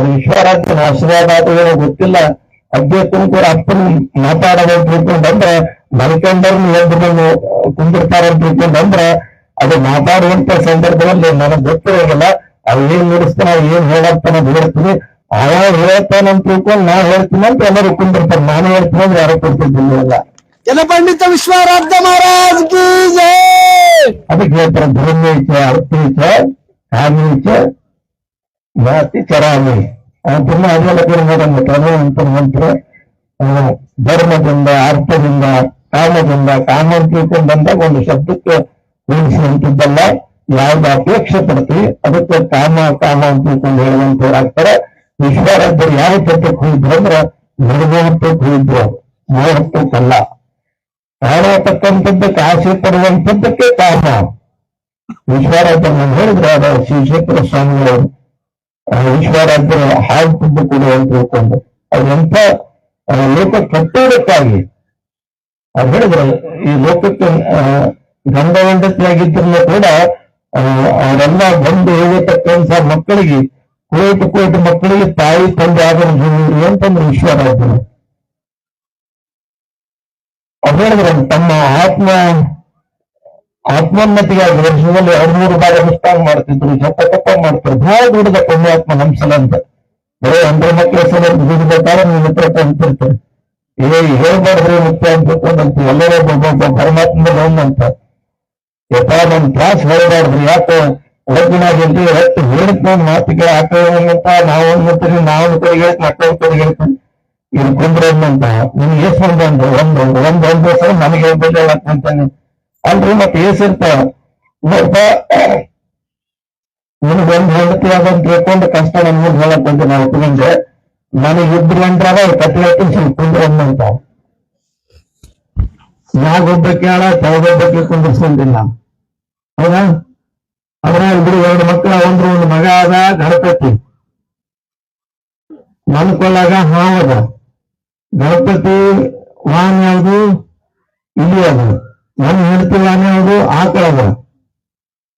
ಅದು ವಿಶ್ವರಾಜ್ಯನ ಆಶೀರ್ವಾದ ಆಟಗಳು ಗೊತ್ತಿಲ್ಲ. ಅಗ್ಗೆ ಕುಂಕೂರ ಅಪ್ಪನ ಮಾತಾಡೋದು ತಿಳ್ಕೊಂಡಂದ್ರೆ ಮಲ್ಕೊಂಡವ್ರನ್ನ ಎದ್ದು ಬಂದು ಕುಂದಿರ್ತಾರ ಅಂತ ತಿಳ್ಕೊಂಡಂದ್ರೆ ಅದು ಮಾತಾಡುವಂತ ಸಂದರ್ಭದಲ್ಲಿ ನನಗೆ ಗೊತ್ತಿರೋದಿಲ್ಲ ಅದು ಏನ್ ನುಡಿಸ್ತಾನ ಏನ್ ಹೇಳತ್ತಾನ ಬಿಡಿರ್ತೀನಿ ಆಯಾ ಹೇಳ್ತಾನ ಅಂತ ತಿಳ್ಕೊಂಡು ನಾ ಹೇಳ್ತೀನಿ ಅಂತ ಎಲ್ಲರೂ ಕುಂದಿರ್ತಾರೆ. ನಾನು ಹೇಳ್ತೀನಿ ಅಂದ್ರೆ ಯಾರು ಕುಂತಿರ್ತಿಲ್ಲ ಜನ ಪಂಡಿತ ಮಹಾರಾಜ್ ಮಹಾರಾಜ್ ಕಿ ಜೈ! ಇಚ್ಛೆ ಅರ್ಥ ಇಚ್ಛೆ ಕಾಮಿ ಕಾಮೀಚ ಜಾತಿ ಚರಾಮಿ ಅದನ್ನ ಅದೆಲ್ಲ ಅಂತ ಮಂತ್ರ ಧರ್ಮದಿಂದ, ಅರ್ಥದಿಂದ, ಕಾಮದಿಂದ ಕಾಮ ಅಂತ ತಿಳ್ಕೊಂಡ್ ಬಂದಾಗ ಒಂದು ಶಬ್ದಕ್ಕೆ ಹೋಲಿಸುವಂತದ್ದಲ್ಲ, ಯಾವ್ದು ಅಪೇಕ್ಷೆ ಪಡ್ತೀವಿ, ಅದಕ್ಕೆ ಕಾಮ ಕಾಮ ಅಂತ ತಿಳ್ಕೊಂಡು ಹೇಳುವಂತ ಆಗ್ತಾರೆ. ವಿಶ್ವರಾಜ್ಯರು ಯಾವ ಚಟ್ಟಕ್ಕೆ ಹೋಗಿದ್ರು ಅಂದ್ರೆ ನಿರ್ಮೋಹತ್ವಕ್ಕೆ ಹೋಗಿದ್ರು ಮೋಹತ್ವಕ್ಕಲ್ಲ ಕಾಣತಕ್ಕಂಥದ್ದಕ್ಕೆ ಆಸೆ ಪಡುವಂಥದ್ದಕ್ಕೆ ಕಾಮ. ವಿಶ್ವರಾಜ್ಯ ನಾನು ಹೇಳಿದ್ರೆ, ಅದು ಶ್ರೀಶೇಖರ ಸ್ವಾಮಿಗಳು ಆ, ವಿಶ್ವರಾಜ್ಯರ ಹಾಲು ಕೂಡ ಅಂತ ತಿಳ್ಕೊಂಡು ಆ, ಲೋಕ ಕಟ್ಟೋದಕ್ಕಾಗಿ ಅದು ಹೇಳಿದ್ರೆ ಈ ಲೋಕಕ್ಕೆ ಗಂಡ ಹೆಂಡತಿಯಾಗಿದ್ರು ಕೂಡ ಅವರೆಲ್ಲ ಬಂದು ಹೋಗತಕ್ಕಂಥ ಮಕ್ಕಳಿಗೆ ಕೋಟಿ ಕೋಟಿ ಮಕ್ಕಳಿಗೆ ತಾಯಿ ತಂದೆ ಆದರೂ ಅಂತಂದ್ರೆ ವಿಶ್ವರಾಜ್ಯರು ಅವ್ರು ಹೇಳಿದ್ರೆ ತಮ್ಮ ಆತ್ಮ ಆತ್ಮೋನ್ನತಿಗಾಗಿ ವರ್ಷದಲ್ಲಿ ಹದಿಮೂರು ಬಾರಿ ಅನುಷ್ಠಾನ ಮಾಡ್ತಿದ್ರು, ಜಪ ತಪ್ಪ ಮಾಡ್ತಾರೆ ಬಹಳ ದುಡಿದ ಪುಣ್ಯಾತ್ಮ ನಮ್ ಸಲ ಅಂತ ಬರೀ ಅಂದ್ರೆ ಸಲ ದುಡಿಬೇಕಾದ್ರೆ ನೀವು ಮಿತ್ರ ಅಂತಿರ್ತಾರೆ ಏ ಹೇಳ್ಬಾರ್ದ್ರೆ ಮುಖ್ಯ ಅಂತ ಎಲ್ಲರೂ ಒಬ್ಬೊಬ್ಬ ಪರಮಾತ್ಮ ಅಂತ ಯಥಾ ನಮ್ ಕ್ಲಾಸ್ ಹೇಳ್ಬಾರ್ದ್ರಿ ಯಾಕೆ ಒಳಗಿನಾಗಿಲ್ರಿ ಹೊತ್ತು ಹೇಳ್ಕೊಂಡು ಮಾತಿಗೆ ಹಾಕೋಂತ ನಾವು ಅಂತೀರಿ ನಾವು ಕಡೆ ಹೇಳ್ತೀನಿ ಅಕ್ಕ ಕಡೆ ಹೇಳ್ತೀನಿ ಇದು ಕುಂದ್ರಂತ ನಿಮ್ಗೆ ಎಷ್ಟು ಬಂದ ಒಂದು ಒಂದು, ಒಂದ್ ದಿವಸ ನನಗೆ ಹೇಳ್ಬೇಕಲ್ಲ ಅಂತಾನೆ. ಅಲ್ರಿ, ಮತ್ತೆ ಏಸಿರ್ತ ನೋಡ್ಪ ನಿಮ್ಗೆ ಒಂದ್ ಹೆಂಡತಿ ಅದಂತ ತಿಳ್ಕೊಂಡು ಕಷ್ಟ ನನ್ ಮುಂದೆ ಹೇಳಕ್ ಬಂದೆ ನಾವು ಒಪ್ಕೊಂಡೆ ನನಗೆ ಇಬ್ರು ಗಂಟ್ರಾಗ ಕಟ್ಟಿ ಸ್ವಲ್ಪ ಕುಂದ್ರಂತ ನಾಗೊಬ್ಬ ಕೇಳ ತಳಗೊಬ್ಬಕ್ಕೆ ಕುಂದಿರ್ಸ್ಕೊಂಡಿಲ್ಲ ಹೌದಾ? ಅದ್ರ ಇಬ್ರು ಎರಡು ಮಕ್ಕಳ ಒಂದ್ರ ಒಂದು ಮಗ ಅದ, ಗಣಪತಿ. ನನ್ನ ಕೊಳ್ಳಾಗ ಹಾವದ ಗಣಪತಿ ವಾಹನ ಯಾವುದು? ಇಲ್ಲಿ ಅದು. ನನ್ನ ಹೆಂಡತಿ ವಾಹನ ಅದ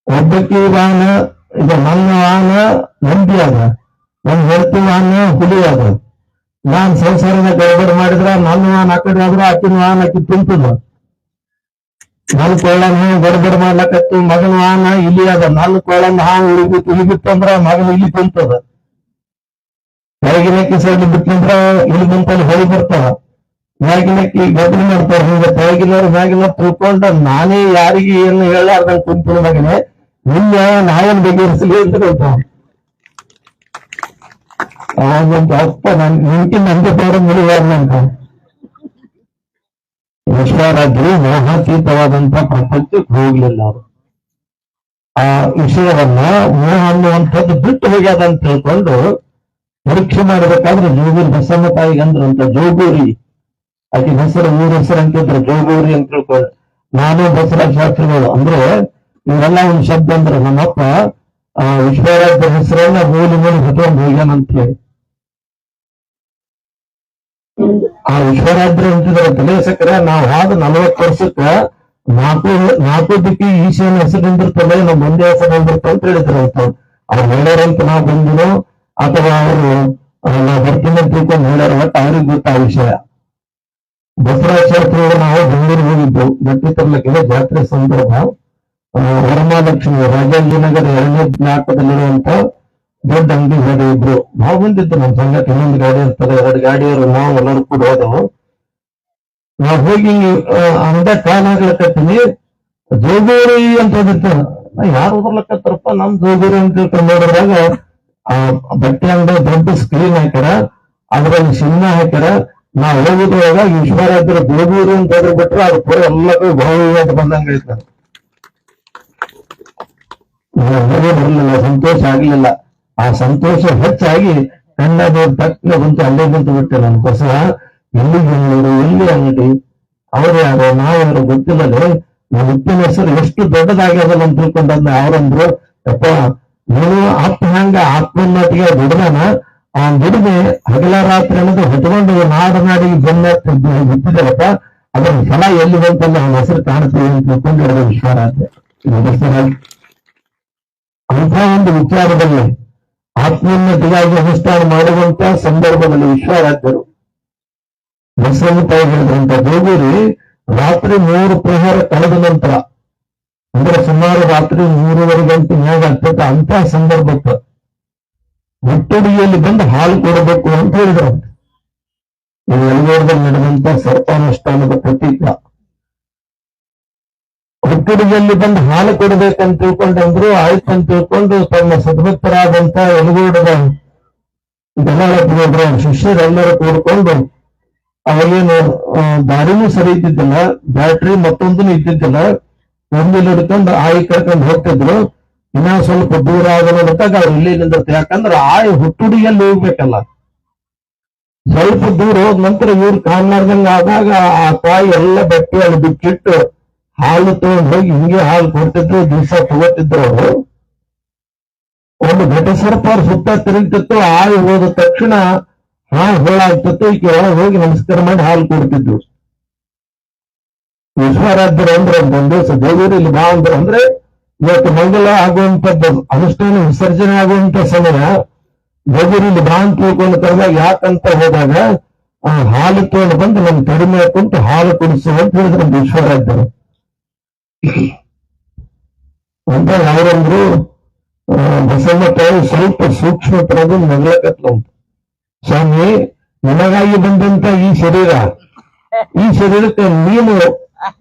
ಒಬ್ಬಕ್ಕಿ ವಾಹನ ಇದು ನನ್ನ ವಾಹನ ನಂಬಿ ಅದ. ನನ್ನ ಹೆಂಡತಿ ವಾಹನ, ಹುಲಿ ಅದ. ನಾನ್ ಸಂಸಾರದ ಗಡಬಡ ಮಾಡಿದ್ರ, ನನ್ನ ವಾಹನ ಆಕಡೆ ಆದ್ರೆ ಆಕಿನ ವಾಹನ ಆಕಿ ತಿಂತದ ನನ್ನ ಕೊಳ್ಳನ ಗಡಬಡ ಮಾಡ್ಲಕತ್ತು, ಮಗನ ವಾಹನ ಇಲ್ಲಿ ಅದ. ನನ್ನ ಕೊಳ್ಳನ್ ಹಾವು ಉಳಿಬಿತ್ತು ಉಳಿಬಿತ್ತು ಅಂದ್ರ ಮಗನ ಇಲ್ಲಿ ತುಂತದ ತೆಳಗಿನಕ್ಕಿ ಕಿಸಲ್ಲಿ ಬಿಟ್ಟಂದ್ರ ಇಲ್ಲಿ ನಿಂತಲ್ಲಿ ಹೊಳಿ ಬರ್ತಾವ. ಮ್ಯಾಗಿನಕ್ಕಿ ಗದ್ದಲ ಮಾಡ್ತಾರೆ ಹಿಂಗ ಹೇಗಿಲ್ಲ ಹೇಗಿಲ್ಲ ತಿಳ್ಕೊಂಡ ನಾನೇ ಯಾರಿಗೆ ಏನು ಹೇಳಾರ್ದಂಗ ಕುಂತಿನ ನಿನ್ನ ಬಗ್ಗೆ ಬಗೆಹರಿಸಲಿ ಅಂತ ಹೇಳ್ತಾವ ಅಪ್ಪ ನನ್ ನಿಂತಿ ನಂಗೆ ಮುಳಿವಾರ ಅಂತ ವಿಶ್ವರಾಜ್ಯರು ಮೋಹಾತೀತವಾದಂತ ಪ್ರಪಂಚಕ್ಕೆ ಹೋಗ್ಲಿಲ್ಲ ಅವರು. ಆ ವಿಷಯವನ್ನ ಮೋಹ ಅನ್ನುವಂಥದ್ದು ಬಿಟ್ಟು ಹೋಗ್ಯದ ಅಂತ ತಿಳ್ಕೊಂಡು ಪರೀಕ್ಷೆ ಮಾಡಬೇಕಾದ್ರೆ ಜೋಗೂರಿ ಬಸಮ್ಮ ತಾಯಿಗೆ ಅಂದ್ರಂತ ಜೋಗೂರಿ ಆಕೆ ಹೆಸರು, ಮೂರು ಹೆಸರು ಅಂತಿದ್ರು ಜೋಗೂರಿ ಅಂತ ತಿಳ್ಕೊಂಡು ನಾನು ಬಸವರಾಜ ಶಾಸ್ತ್ರಿಗಳು. ಅಂದ್ರೆ ಇವರೆಲ್ಲ ಒಂದು ಶಬ್ದ ಅಂದ್ರೆ ನಮ್ಮಪ್ಪ, ಆ, ವಿಶ್ವರಾಜ್ಯ ಹೆಸರನ್ನ ಮೂಲಿ ಮೂಲಿ ಹೊತ್ಕೊಂಡು ಹೋಗ್ಯಾನಂತ ಹೇಳಿ. ಆ ವಿಶ್ವರಾಜ್ಯ ಅಂತಿದ್ರೆ ತಲೆಸಕ್ರ ನಾವು ಆದ ನಲವತ್ತು ವರ್ಷಕ್ಕ ನಾಲ್ಕು ನಾಲ್ಕು ದಿಕ್ಕಿ ಈಶಾನ್ಯ ಹೆಸರು ನಿಂದಿರ್ತದೆ ನಮ್ಮ ಒಂದೇ ಹೆಸರು ಬಂದಿರ್ತ ಅಂತ ಹೇಳಿದ್ರು ಅಂತ ಅವ್ರು ಹೇಳ್ಯಾರಂತ ನಾವು ಬಂದಿರೋ, ಅಥವಾ ಅವರು ನಾವು ಬರ್ತೀನಿ ಅಂತ ತಿಳ್ಕೊಂಡು ಹೇಳ್ಯಾರ ಅವ್ರಿಗೆ ಗೊತ್ತ ಆ ವಿಷಯ. ಬಸವರಾಜ ಶಾಸ್ತ್ರಿಗಳು ನಾವು ಬೆಂಗಳೂರಿಗೆ ಹೋಗಿದ್ದು ಬಟ್ಟೆ ತರ್ಲಿಕ್ಕೆ ಜಾತ್ರೆ ಸಂದರ್ಭ ವರಮಹಾಲಕ್ಷ್ಮಿ ರಾಜಾಜಿನಗರ ಎರಡನೇ ಜ್ಞಾಪಕದಲ್ಲಿರುವಂತ ದೊಡ್ಡ ಅಂಗಡಿ ಹೋದ ಇಬ್ರು ನಾವು ಬಂದಿದ್ದು ನಮ್ಮ ಸಂಗತಿ ಇನ್ನೊಂದು ಗಾಡಿ ಇರ್ತದೆ. ಎರಡು ಗಾಡಿಯವರು ನಾವು ಎಲ್ಲರೂ ಕೂಡ ಹೋದವು. ನಾವು ಹೋಗಿ ಅಂದ ಕಾಲ ಜೋಗೂರಿ ಅಂತ ಓದಿರ್ತಾರ ನಾ ಯಾರು ಓದರ್ಲಕತ್ತಾರಪ್ಪ ನಮ್ ಜೋಗೂರಿ ಅಂತ ನೋಡಿದಾಗ, ಆ, ಬಟ್ಟೆ ಅಂಗಡಿ ದೊಡ್ಡ ಸ್ಕ್ರೀನ್ ಹಾಕ್ಯಾರ. ಅದ್ರಲ್ಲಿ ಸಿನಿಮಾ ಹಾಕ್ಯಾರ. ನಾವು ಹೋಗಿದ್ವಾಗ ಹತ್ರ ಜೋಗೂರಿ ಅಂತ ಹೇಳಿ ಬಿಟ್ರೆ ಅದು ಪೂರ ಎಲ್ಲಕ್ಕೂ ಭವ್ಯ ಅಂತ ಬಂದಂಗ ಹೇಳ್ತಾರೆ ಹೋಗೇ ಬರಲಿಲ್ಲ ಸಂತೋಷ ಆಗ್ಲಿಲ್ಲ. ಆ ಸಂತೋಷ ಹೆಚ್ಚಾಗಿ ಕಣ್ಣದು ತಕ್ಕ ಬಂತು, ಅಲ್ಲೇ ನಿಂತು ಬಿಟ್ಟೆ ನನ್ನ ಬಸ ಎಲ್ಲಿ ಬೆಂಗಳೂರು ಎಲ್ಲಿ ಅಂಗಡಿ? ಅವ್ರು ಯಾರು? ನಾವು ಯಾರು? ಗೊತ್ತಿಲ್ಲದೆ ನಮ್ಮ ಉಪ್ಪಿನ ಹೆಸರು ಎಷ್ಟು ದೊಡ್ಡದಾಗ್ಯದಲ್ಲ ಅಂತ ತಿಳ್ಕೊಂಡಂದ ಅವ್ರಂದ್ರು, ಯಪ್ಪ, ನೀನು ಆತ್ಮ ಹಂಗ ಆತ್ಮನ್ನತಿಗೆ ದುಡ್ದಾನ ಆ ದುಡಿಮೆ ಹಗಲ ರಾತ್ರಿ ಅನ್ನೋದು ಹೊತ್ಕೊಂಡು ನಾಡು ನಾಡಿಗೆ ಬೆನ್ನ ಬಿಟ್ಟಿದ್ದಾರಪ್ಪ ಅದರ ಫಲ ಎಲ್ಲಿ ಬಂತಲ್ಲ ಅವನ ಹೆಸರು ಕಾಣುತ್ತೆ ಅಂತ ತಿಳ್ಕೊಂಡು ಅವರ ವಿಶ್ವಾರಾಧ್ಯ ಅಂತ ಒಂದು ವಿಚಾರದಲ್ಲಿ ಆತ್ಮೋನ್ನತಿಗಾಗಿ ಅನುಷ್ಠಾನ ಮಾಡುವಂತ ಸಂದರ್ಭದಲ್ಲಿ ವಿಶ್ವಾರಾಧ್ಯರು ಬಸವಣ್ಣ ತಾಯಿ ಹೇಳಿದ್ರಂತ ದೇವರಿ ರಾತ್ರಿ ಮೂರು ಪ್ರಹಾರ ಕಳೆದ ನಂತರ, ಅಂದ್ರೆ ಸುಮಾರು ರಾತ್ರಿ ಮೂರುವರೆ ಗಂಟೆ ಮ್ಯಾಗ ಅಂತ ಸಂದರ್ಭಕ್ಕೆ ಹುಟ್ಟುಡಿಯಲ್ಲಿ ಬಂದು ಹಾಲು ಕೊಡಬೇಕು ಅಂತ ಹೇಳಿದ್ರಂತೆ ಇದು ಎಳಗೋರದಲ್ಲಿ ನಡೆದಂತ ಸರ್ಪಾನುಷ್ಠಾನದ ಪ್ರತೀಕ. ಹುಟ್ಟುಡಿಯಲ್ಲಿ ಬಂದು ಹಾಲು ಕೊಡಬೇಕಂತ ತಿಳ್ಕೊಂಡಂದ್ರು ಆಯ್ತು ಅಂತ ತಿಳ್ಕೊಂಡು ತಮ್ಮ ಸದ್ಭಕ್ತರಾದಂತ ಎಲಗೋಡದ ಗಣಾಳಪ್ಪನವರ ಶಿಷ್ಯರೆಲ್ಲರೂ ಕೂಡ್ಕೊಂಡು ಅವಾಗೇನು ದಾರಿನೂ ಸರಿ ಇದ್ದಿದ್ದಿಲ್ಲ, ಬ್ಯಾಟ್ರಿ ಮತ್ತೊಂದು ಇದ್ದಿದ್ದಿಲ್ಲ ಒಂದು ಹಿಡ್ಕೊಂಡು ಆಯಿ ಕರ್ಕೊಂಡು ಹೋಗ್ತಿದ್ರು. ಇನ್ನ ಸ್ವಲ್ಪ ದೂರ ಆಗೋದಕ್ಕಾಗ ಅವ್ರು ಇಲ್ಲಿ ನಿಂದಿರ್ತಾರೆ ಯಾಕಂದ್ರೆ ಆಯ ಹುಟ್ಟುಡಿಯಲ್ಲಿ ಹೋಗ್ಬೇಕಲ್ಲ. ಸ್ವಲ್ಪ ದೂರ ಹೋದ ನಂತರ ಇವ್ರು ಕಾಣ್ಲಾರ್ದಂಗ ಆದಾಗ ಆ ತಾಯಿ ಎಲ್ಲ ಬಟ್ಟೆ ಅಲ್ಲಿ ಬಿಚ್ಚಿಟ್ಟು ಹಾಲು ತಗೊಂಡ್ ಹೋಗಿ ಹಿಂಗೆ ಹಾಲು ಕೊಡ್ತಿದ್ರು, ದಿವಸ ತಗೋತಿದ್ರು ಅವರು. ಒಂದು ಘಟ ಸರ್ಪ ಅವ್ರ ಸುತ್ತ ತಿರುಗ್ತಿತ್ತು, ಆಯ್ ಹೋದ ತಕ್ಷಣ ಹಾ ಹೋಳಾಗ್ತಿತ್ತು, ಈಕೆ ಒಳಗೆ ಹೋಗಿ ನಮಸ್ಕಾರ ಮಾಡಿ ಹಾಲು ಕೊಡ್ತಿದ್ರು. ವಿಶ್ವರಾಜ್ಯರು ಅಂದ್ರೆ ಒಂದ್ ದಿವಸ ದೇವರು ಇಲ್ಲಿ ಬಾ ಅಂದ್ರೆ ಇವತ್ತು ಮಂಗಲ ಆಗುವಂತದ್ದು ಅನುಷ್ಠಾನ ವಿಸರ್ಜನೆ ಆಗುವಂತ ಸಮಯ ದೇವರು ಬಾಂಗ್ ಅಂತ ತಿಳ್ಕೊಂಡು ಕರೆದಾಗ ಯಾಕಂತ ಹೋದಾಗ ಆ ಹಾಲು ತಗೊಂಡು ಬಂದು ನಮ್ ಕಡಿಮೆ ಕುಂತು ಹಾಲು ಕುಡಿಸು ಅಂತ ಹೇಳಿದ್ರು ವಿಶ್ವರಾಜ್ಯರು. ಅಂತ ಯಾರಂದ್ರು ಆ, ಬಸಮ್ಮ ತಾಯಿ ಸ್ವಲ್ಪ ಸೂಕ್ಷ್ಮ ತರದು ನಗಲಕತ್ಲ ಅಂತ ಸ್ವಾಮಿ ನಿಮಗಾಗಿ ಬಂದಂತ ಈ ಶರೀರ ಈ ಶರೀರಕ್ಕೆ ನೀನು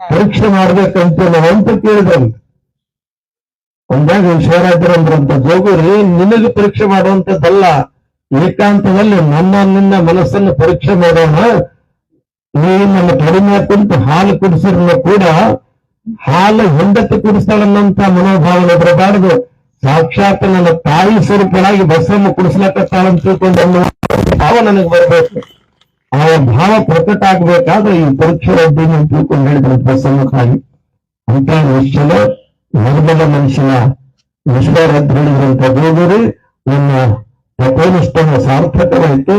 ಪರೀಕ್ಷೆ ಮಾಡ್ಬೇಕಂತ ನಾವು ಅಂತ. ಒಂದಾಗ ವಿಶ್ವರಾಜರಂದ್ರಂತ ಜೋಗುರಿ ನಿನಗೆ ಪರೀಕ್ಷೆ ಮಾಡುವಂತದ್ದಲ್ಲ. ಏಕಾಂತದಲ್ಲಿ ನಮ್ಮ ನಿನ್ನ ಮನಸ್ಸನ್ನು ಪರೀಕ್ಷೆ ಮಾಡೋಣ. ನೀನು ನನ್ನ ಕಡಿಮೆ ಕುಂತು ಹಾಲು ಕುಡಿಸಿದ್ರು ಕೂಡ ಹಾಲು ಹೆಂಡತಿ ಕುಡಿಸ್ತಾಳನ್ನಂತ ಮನೋಭಾವನೆ ಬರಬಾರದು ಸಾಕ್ಷಾತ್ ನನ್ನ ತಾಯಿ ಸ್ವರೂಪಳಾಗಿ ಬಸವನ್ನ ಕುಡಿಸ್ಲಕತ್ತಾಳಂತ ತಿಳ್ಕೊಂಡು ಅನ್ನುವ ಭಾವ ನನಗೆ ಬರಬೇಕು. ಆ ಭಾವ ಪ್ರಕಟ ಆಗ್ಬೇಕಾದ್ರೆ ಈ ಪರೀಕ್ಷೆ ಒಬ್ಬ ಅಂತ ತಿಳ್ಕೊಂಡು ಹೇಳಿದ್ರು ಬಸವನ ತಾಯಿ. ಅಂತ ನಿಶ್ಚಲ ನಿರ್ಮಲ ಮನುಷ್ಯನ ವಿಶ್ವರದ್ದು ಹೇಳಿದ್ರಂತ ದೇವರು ನನ್ನ ತಪೋನುಷ್ಠಾನ ಸಾರ್ಥಕವಾಯಿತು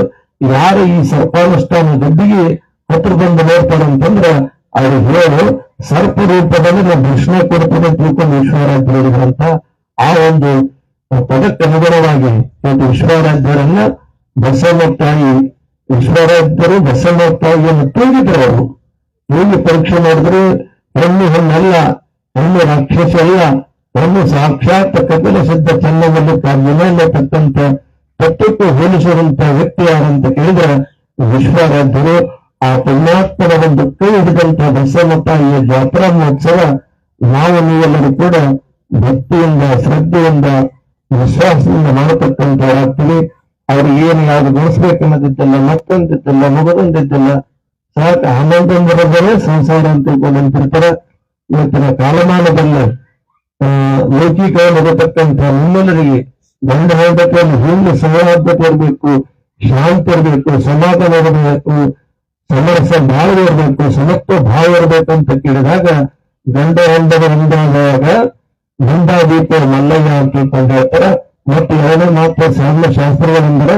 ಯಾರು ಈ ಸರ್ಪಾನುಷ್ಠಾನ ಗದ್ದಿಗೆ ಹತ್ರ ಬಂದು ನೋಡ್ತಾರೆ ಅಂತಂದ್ರೆ ಅವರು ಹೇಳು ಸರ್ಪ ರೂಪದಲ್ಲಿ ನಾನು ದರ್ಶನ ಕೊಡ್ತೇನೆ ಅಂತ ತಿಳ್ಕೊಂಡು ವಿಶ್ವರಾಜ್ ಹೇಳಿದ್ರಂತ ಆ ಒಂದು ಪದಕ್ಕೆ ಅನುಗುಣವಾಗಿ ಇವತ್ತು ವಿಶ್ವರಾಜ್ಯರನ್ನ ಬಸವ ತಾಯಿ ವಿಶ್ವರಾಜ್ಯರು ಬಸವ ತಾಯಿಯನ್ನು ತೂಗಿದ್ರು ಅವರು. ಹೇಗೆ ಪರೀಕ್ಷೆ ಮಾಡಿದ್ರು? ಹೆಣ್ಣು ಹೆಣ್ಣಲ್ಲ ಹೆಣ್ಣು ರಾಕ್ಷಸ ಅಲ್ಲ ಹೆಣ್ಣು ಸಾಕ್ಷಾತ್ ಕಪಿಲ ಸಿದ್ಧ ಚನ್ನದಲ್ಲಿ ಕಾರ್ಯತಕ್ಕಂತ ತತ್ವಕ್ಕೆ ಹೋಲಿಸುವಂತ ವ್ಯಕ್ತಿ ಯಾರಂತ ಕೇಳಿದ್ರೆ ವಿಶ್ವರಾಧ್ಯರು ಆ ಪುಣ್ಯಾತ್ಮರ ಒಂದು ಕೈ ಹಿಡಿದಂತ ಬಸವನ ತಾಯಿಯ ಜಾತ್ರಾ ಮಹೋತ್ಸವ ನಾವು ನೀವೆಲ್ಲರೂ ಕೂಡ ಭಕ್ತಿಯಿಂದ, ಶ್ರದ್ಧೆಯಿಂದ, ವಿಶ್ವಾಸದಿಂದ ಮಾಡತಕ್ಕಂಥವರಾಗ್ತೀವಿ ಅವ್ರಿಗೆ ಏನು ಯಾವ್ದು ಗೊಳಿಸ್ಬೇಕನ್ನೋದಿದ್ದಲ್ಲ ಮತ್ತೊಂದಿದ್ದಲ್ಲ, ಮಗದೊಂದಿದ್ದಲ್ಲ, ಸಾಕು ಹನ್ನೊಂದೊಂದರದಲ್ಲೇ ಸಂಸಾರ ಅಂತ ತಿಳ್ಕೊಂಡಂತಿರ್ತಾರೆ ಇವತ್ತಿನ ಕಾಲಮಾನದಲ್ಲಿ ಆ, ಲೌಕಿಕವಾಗಿ ಇರತಕ್ಕಂಥ ನಿಮ್ಮೆಲ್ಲರಿಗೆ ಗಂಡ ಹೆಂಡತಿಯಲ್ಲಿ ಹಿಂದೆ ಸೌಹಾರ್ದತೆ ಇರಬೇಕು ಶಾಂತಿ ಇರಬೇಕು ಸಮಾಧಾನ ಇರಬೇಕು ಸಮರಸ ಭಾವ ಇರಬೇಕು ಸಮತ್ವ ಭಾವ ಇರಬೇಕು ಕೇಳಿದಾಗ ಗಂಡ ಹೆಂಡದ ಮುಂದಾದಾಗ ಗಂಡಾದೀಪ ಮಲ್ಲಯ್ಯ ಅಂತ ಹೇಳ್ತಾರೆ. ಮತ್ತು ಎರಡನೇ ಮಾತ್ರ ಸಾಮ್ಯ ಶಾಸ್ತ್ರಗಳೆಂದರೆ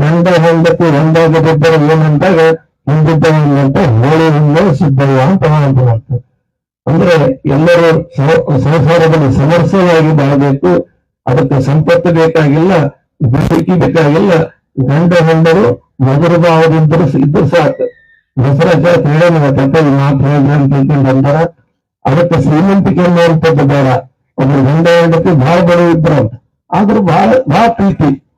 ಗಂಡ ಹೆಂಡತಿ ಒಂದಾಗದಿದ್ದರೆ ಏನಂದಾಗ ಹಿಂದಿದ್ದವ ಅಂತ ಹೋಳಿ ಹುಣ್ಣೆ ಸಿದ್ಧವ ಅಂತ ಮಾಡ್ತಾರೆ ಅಂದ್ರೆ ಎಲ್ಲರೂ ಸ- ಸಂಸಾರದಲ್ಲಿ ಸಮರಸವಾಗಿ ಬಾಳಬೇಕು. ಅದಕ್ಕೆ ಸಂಪತ್ತು ಬೇಕಾಗಿಲ್ಲ, ಬೇಡಿಕೆ ಬೇಕಾಗಿಲ್ಲ. ಗಂಡ ಹೆಂಡರು ಮಧುರ ಭಾವದಿಂದರು ಇದ್ದು ಸಾಕು. ದಸರಾ ಕ್ರೀಡೆ ಮಾತು ಹೇಳಿದ್ರೆ ಅಂತ ತಿಳ್ಕೊಂಡು ಅಂತಾರ ಅದಕ್ಕೆ ಶ್ರೀಮಂತಿಕೆ ಅನ್ನುವಂಥದ್ದು ಬೇಡ. ಒಬ್ಬರು ಗಂಡ ಹೆಂಡತಿ ಬಹಳ ಬಡವ ಇದ್ರು ಅಂತ. ಆದ್ರೂ ಬಹಳ ಬಹಳ ಪ್ರೀತಿ.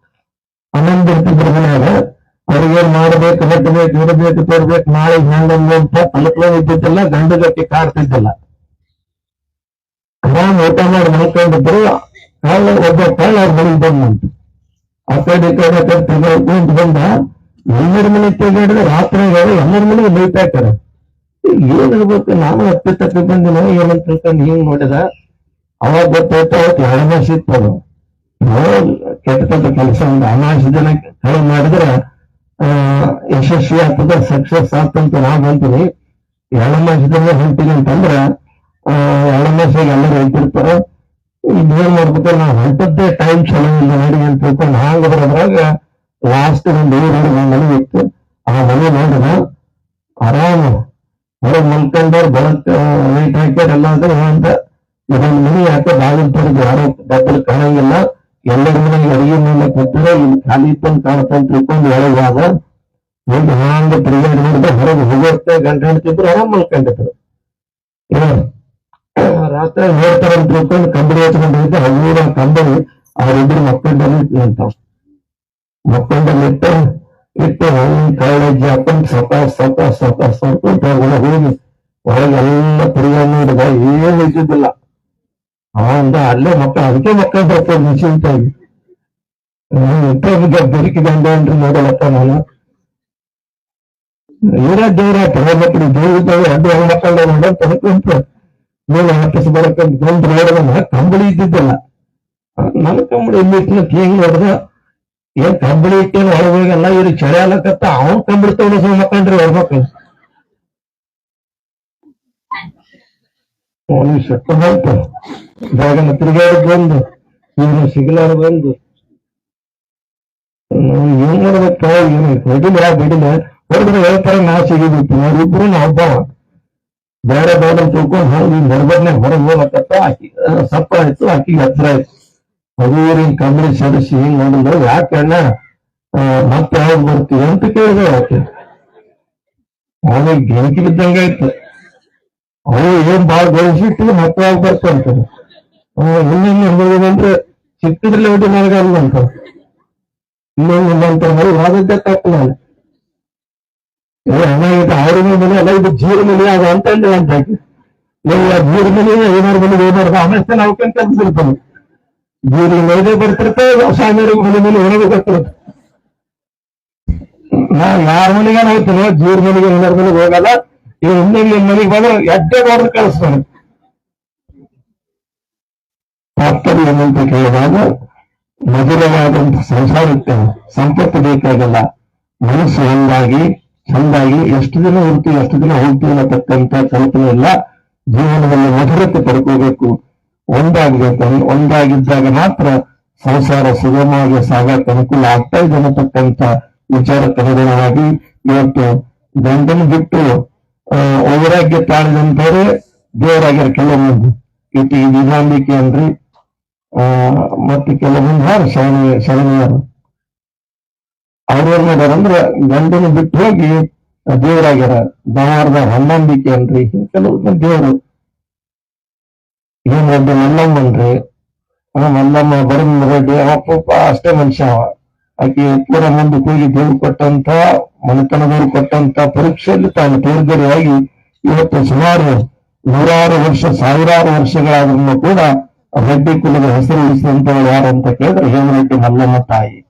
ಆನಂದ ಇರ್ತಿದ್ರು ಮನ್ಯಾಗ ಅವ್ರಿಗೇನ್ ಮಾಡಬೇಕು ಹಟ್ಟಬೇಕು ಇರಬೇಕು ತೋರ್ಬೇಕು ನಾಳೆ ಹೆಂಗಂದು ಅಂತ ತಲುಪಲೇ ಇದ್ದಿದ್ದಿಲ್ಲ ಗಂಡ ಗಟ್ಟಿ ಕಾಡ್ತಿದ್ದಿಲ್ಲ. ಆರಾಮ್ ಊಟ ಮಾಡಿ ಮಲ್ಕೊಂಡಿದ್ರು ಕಾಲ ಒಬ್ಬ ಕಾಲ ಅವ್ರ ಮನೆಗೆ ಬಂದಂತ ಆ ಕಡೆ ಈ ಕಡೆ ಕಡೆ ತೆಗೆದುಕೊಂತ ಬಂದ, ಎಲ್ಲರ ಮನೆ ತೆಗೆಡಿದ್ರೆ ರಾತ್ರಿ ಎಲ್ಲರ ಮನೆಗೆ ಲೈಟ್ ಇರ್ತಾರೆ. ಏನಿರ್ಬೇಕು ನಾನು ಹತ್ತಿ ತಪ್ಪಿ ಬಂದಿನ ಏನಂತ ತಿಳ್ಕೊಂಡು ಹಿಂಗ್ ನೋಡಿದ, ಅವಾಗ ಗೊತ್ತಾಯ್ತು, ಅವತ್ತು ಹಣಮಾಸಿ ಇತ್ತು ಕೆಟ್ಟ ಕೆಲಸ ಒಂದು ಅನಾಶ ಜನ ಕಳೆ ಮಾಡಿದ್ರೆ ಯಶಸ್ವಿ ಆಗ್ತದ ಸಕ್ಸಸ್ ಆಗ್ತಂತ ನಾ ಎರಡು ಎಳಮಾಸದಿಂದ ಹೇಳ್ತೀನಿ ಅಂತಂದ್ರ ಆ, ಎಳಮಾಸಿಗೆ ಎಲ್ಲರೂ ಹೇಳ್ತಿರ್ತಾರೆ ಇದೇನ್ ಮಾಡ್ಬೇಕು ನಾವು ಹೊಂಟದ್ದೇ ಟೈಮ್ ಚೆನ್ನಾಗಿಲ್ಲ ನೋಡಿ ಅಂತ ತಿಳ್ಕೊಂಡು ಹಾಂಗ ಬರೋದ್ರಾಗ ಲಾಸ್ಟ್ ಒಂದು ಊರಲ್ಲಿ ಒಂದು ಮನೆ ಇತ್ತು. ಆ ಮನೆ ನೋಡಿದ ಆರಾಮ. ಹೊರಗೆ ಮಲ್ಕೊಂಡವ್ರು ಬರಕ್ಕೆ ಲೈಟ್ ಹಾಕ್ಯಾರ ಎಲ್ಲ ಅಂದ್ರೆ ಅಂತ. ಇದೊಂದು ಮನೆ ಯಾಕೆ ಬಾಗಿಲು ತೆರೆದು ಯಾರೋ ಡಬ್ಬಲ್ ಕಾಣಂಗಿಲ್ಲ. ಎಲ್ಲರ ಮನೆಗೆ ಅಡಿಗೆ ಮೇಲೆ ಕೂತಾರೆ ಇಲ್ಲಿ ಖಾಲಿ ಇತ್ತಂತ ಕಾಣುತ್ತೆ ತಿಳ್ಕೊಂಡು ಒಳಗೆ ಹೋದ ಒಂದು ಹಾಂಗ ತಿರುಗಾಡಿ ಮಾಡಿದ ಹೊರಗೆ ಹೋಗೋಷ್ಟೇ ಗಂಡ ಹೇಳ್ತಿದ್ರು ಆರಾಮ್ ಮಲ್ಕೊಂಡಿದ್ರು. ರಾತ್ರಿ ನೋಡ್ತಾರೆ ಅಂತ ತಿಳ್ಕೊಂಡು ಕಂಬಳಿ ಹಚ್ಕೊಂಡು ಹೋಗಿದ್ದೆ ಹಗೂರ ಕಂಬಳಿ ಅವರಿಬ್ರು ಮಕ್ಕಳಲ್ಲಿ ಅಂತ ಮಕ್ಕಳಲ್ಲಿ ಇಟ್ಟು ಇಟ್ಟು ಕಾಳಜಿ ಹಾಕೊಂಡು ಸತ ಸತ ಸತ ಸತ ಹೋಗಿ ಒಳಗೆಲ್ಲ ತಿರುಗಾಡಿ ನೋಡಿದ ಏನು ಇದ್ದಿದ್ದಿಲ್ಲ. ಅವ ಅಂದ, ಅಲ್ಲೇ ಮಕ್ಕಳು, ಅದಕ್ಕೆ ಮಕ್ಕಳು ಬರ್ತಾರೆ ನಿಶ್ಚಿಂತಾಗಿ ಇಂಥ ಬೆರಿಕೆ ಗಂಡ ಅಂದ್ರೆ ನೋಡಲಪ್ಪ ನಾನು. ಇವರ ದೇವರ ಮಕ್ಕಳು ಅದು ಅವ್ರ ಮಕ್ಕಳ ನೋಡ ತರಕಂತ ನೀವು ವಾಪಸ್ ಬರಕಂತ ಬಂದು ನೋಡಿದ ಕಂಬಳಿ ಇದ್ದಿದ್ದಲ್ಲ. ನನ್ನ ಕಂಬಳಿ ಎಲ್ಲಿ ಇಟ್ಟು ಹೆಂಗ್ ನೋಡ್ದ? ಏನ್ ಕಂಬಳಿ ಇಟ್ಟೇನು ಒಳಗೋಗಲ್ಲ ಇವ್ರು ಚಳಿ ಅಲ್ಲಕತ್ತ ಅವನ್ ಕಂಬಳಿ ತಗೊಂಡು ಸುಮ್ಮ ಅವ್ರ ಹೊರ್ಮಕ್ಳು ಅವನಿಗೆ ಶಕ್ತ ಬಂತು. ಬೇಗನ ತಿರುಗಾಡಿ ಬಂದು ಇವನು ಸಿಗಲಾರ ಬಂದು. ಏನ್ ಮಾಡ್ಬೇಕ ಏನು ಬಿಡಿಲ್ಲ ಬಿಡಿಲ್ಲ. ಹೊರಗಡೆ ಹೇಳ್ತಾರೆ ನಾ ಸಿಗಿಬಿಟ್ಟು ನಾವಿಬ್ರು ನಾ ಒಬ್ಬವ. ಬೇರೆ ಬೇಡ ತಿಳ್ಕೊಂಡು ಹೋಗಿ ನಡ್ಬರ್ನಾಗ ಹೊರಗೆ ಹೋಗತ್ತ ಆಕಿ ಸಪ್ಪ ಆಯ್ತು ಆಕಿಗೆ ಹತ್ರ ಆಯ್ತು. ಹಗೂರಿನ ಕಂಬಳಿ ಸರಿಸಿ ಹಿಂಗ್ ಮಾಡಿದ್ರು ಯಾಕೆ ಅಣ್ಣ ಆ, ಮತ್ತೆ ಯಾವಾಗ ಬರ್ತೀವಿ ಅಂತ ಕೇಳಿದೆ ಆಕೆ. ಅವನಿಗೆ ಬಿದ್ದಂಗ ಆಯ್ತು ಅವು ಏನ್ ಬಾಳ್ ಬೆಳೆಸಿಟ್ಟು ಮತ್ತೆ ಯಾವಾಗ ಬರ್ತಾರಂತಾರೆ ಇನ್ನೇನು ಹೋಗೋದಂದ್ರೆ ಸಿಕ್ಕಿದ್ರಲ್ಲಿ ಹೊಡಿ ನನಗಲ್ಲ ಅಂತ ಇನ್ನೊಂದು ಅಂತ ಅವ್ರು ವಾದದ್ದೇ ತಪ್ಪು ನಾನು ಅಣ್ಣ, ಇದು ಅವ್ರ ಮನೆ ಅಲ್ಲ, ಇದು ಜೀರ ಮನೆ ಅದು ಅಂತ ಅಂದ್ರೆ ಅಂತ. ನೀವು ಜೀರ ಮನೆ ಏನಾರು ಮನೆ ಏನಾರು ಆಮೇಲೆ ನಾವು ಬಿಡ್ತಾನೆ ಜೀರಿ ಮೈದೆ ಬರ್ತಿರ್ತೇವೆ ಸ್ವಾಮಿಯವ್ರಿಗೆ ಮನೆ ಮೇಲೆ ಏನಾದ್ರು ಬರ್ತಿರುತ್ತೆ ನಾ ಯಾರ ಮನೆಗೆ ಹೋಗ್ತೀನೋ ಜೀರ್ ಮನೆಗೆ ಏನಾರ ಮನೆಗೆ ಹೋಗಲ್ಲ. ಇವ್ ಹಿಂದೆ ನಿಮ್ ಮನೆಗೆ ಬಂದ್ರೆ ಎಡ್ಡೆ ಹೊಡೆದು ಕಳಿಸ್ತಾನೆ ತಾತ್ಪರ್ಯ ಏನಂತ ಕೇಳಿದಾಗ ಮಧುರವಾದಂತ ಸಂಸಾರಕ್ಕೆ ಸಂಪತ್ತು ಬೇಕಾಗಲ್ಲ. ಮನಸ್ಸು ಒಂದಾಗಿ, ಚಂದಾಗಿ ಎಷ್ಟು ದಿನ ಇರ್ತೀವಿ ಎಷ್ಟು ದಿನ ಹೋಗ್ತೀವಿ ಅನ್ನತಕ್ಕಂತ ಕಲ್ಪನೆ ಇಲ್ಲ. ಜೀವನದಲ್ಲಿ ಮಧುರತೆ ಪಡ್ಕೋಬೇಕು. ಒಂದಾಗಬೇಕು ಒಂದ್- ಒಂದಾಗಿದ್ದಾಗ ಮಾತ್ರ ಸಂಸಾರ ಸುಗಮವಾಗಿ ಸಾಗಕ್ಕೆ ಅನುಕೂಲ ಆಗ್ತಾ ಇದೆ ಅನ್ನತಕ್ಕಂತ ವಿಚಾರಕ್ಕೆ ಅನುಗುಣವಾಗಿ ಇವತ್ತು ಗಂಡನ ಬಿಟ್ಟು ವೈರಾಗ್ಯ ತಾಳಿದಂತವರೇ ದೇವರಾಗ್ಯಾರ ಕೆಲವೊಂದು ಇಟ್ಟು ಈ ನಿಜಾಂಬಿಕೆ ಅನ್ರಿ ಆ, ಮತ್ತೆ ಕೆಲವೊಂದು ಯಾರು ಸರಣಿ ಶರಣಿಯರು. ಅವ್ರೇನ್ ಮಾಡ್ಯಾರಂದ್ರ ಗಂಡನ ಬಿಟ್ಟು ಹೋಗಿ ದೇವರಾಗ್ಯಾರ. ಧಾರವಾಡದ ಹೊನ್ನಂಬಿಕೆ ಅನ್ರಿ ಹಿಂಗ್ ಕೆಲವೊಂದು ದೇವರು. ಏನ್ ಮಲ್ಲಮ್ಮನ್ರಿ. ಮಲ್ಲಮ್ಮ ಬರಮ್ಮ ರೆಡ್ಡಿ ಅವ ಪಾಪ ಅಷ್ಟೇ ಮನುಷ್ಯ ಅವ. ಆಕೆ ಪೂರ ಮುಂದೆ ಹೋಗಿ ದೇವ್ರು ಕೊಟ್ಟಂತ ಮನೆತನದವ್ರು ಕೊಟ್ಟಂತ ಪರೀಕ್ಷೆಯಲ್ಲಿ ತಾನು ತೇರ್ಗಡೆಯಾಗಿ ಇವತ್ತು ಸುಮಾರು ನೂರಾರು ವರ್ಷ, ಸಾವಿರಾರು ವರ್ಷಗಳಾದ್ರೂ ಕೂಡ ರೆಡ್ಡಿ ಕುಲದ ಹೆಸರು ಉಳಿಸಿದಂತವಳು ಯಾರು ಅಂತ ಕೇಳಿದ್ರೆ ಹೇಮರೆಡ್ಡಿ ಮಲ್ಲಮ್ಮ ತಾಯಿ.